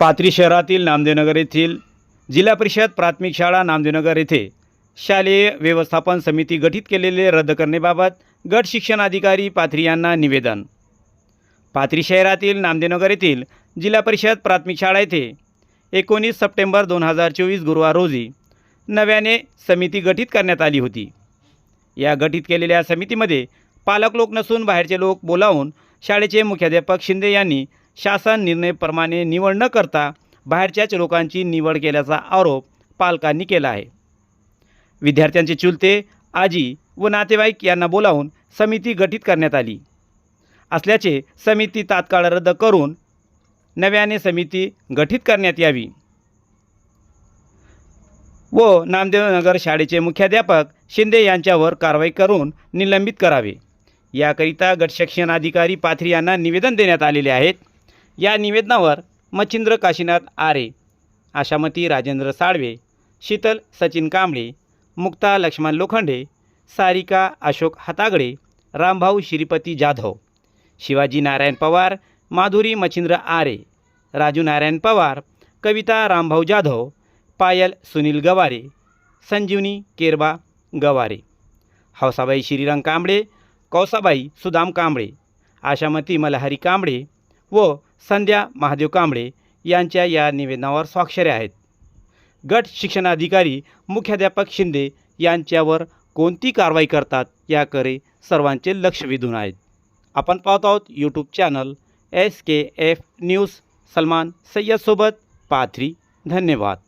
पाथरी शहरातील नामदेवनगर येथील जिल्हा परिषद प्राथमिक शाळा नामदेवनगर येथे शालेय व्यवस्थापन समिती गठीत केलेले रद्द करण्याबाबत गट शिक्षण अधिकारी पाथरी यांना निवेदन. पाथरी शहरातील नामदेवनगर येथील जिल्हा परिषद प्राथमिक शाळा येथे एकोणीस सप्टेंबर दोन हजार चोवीस गुरुवार रोजी नव्याने समिती गठीत करण्यात आली होती. या गठीत केलेल्या समितीमध्ये पालक लोक नसून बाहेरचे लोक बोलावून शाळेचे मुख्याध्यापक शिंदे यांनी शासन निर्णयप्रमाणे निवड न करता बाहेरच्याच लोकांची निवड केल्याचा आरोप पालकांनी केला आहे. विद्यार्थ्यांचे चुलते आजी व नातेवाईक यांना बोलावून समिती गठीत करण्यात आली. असल्याचे समिती तात्काळ रद्द करून नव्याने समिती गठीत करण्यात यावी. व नामदेवनगर शाळेचे मुख्याध्यापक शिंदे यांच्यावर कारवाई करून निलंबित करावे. याकरिता गटशिक्षण अधिकारी पाथरी यांना निवेदन देण्यात आलेले आहेत. या निवेदनावर मच्छिंद्र काशीनाथ आरे आशामती राजेंद्र साळवे शीतल सचिन कांबळे मुक्ता लक्ष्मण लोखंडे सारिका अशोक हातागडे रामभाऊ श्रीपती जाधव शिवाजी नारायण पवार माधुरी मच्छिंद्र आरे राजू नारायण पवार कविता रामभाऊ जाधव पायल सुनील गवारे संजीवनी केरबा गवारे हौसाबाई श्रीरंग कांबळे कौसाबाई सुदाम कांबळे आशामती मलहरी कांबळे व संध्या महादेव कांबळे यांच्या या निवेदनावर स्वाक्षऱ्या आहेत. गट शिक्षणाधिकारी मुख्याध्यापक शिंदे यांच्यावर कोणती कारवाई करतात याकडे सर्वांचे लक्ष वेधून आहेत. आपण पाहत आहोत YouTube channel S K F news Salman सय्यदसोबत Pathri. धन्यवाद.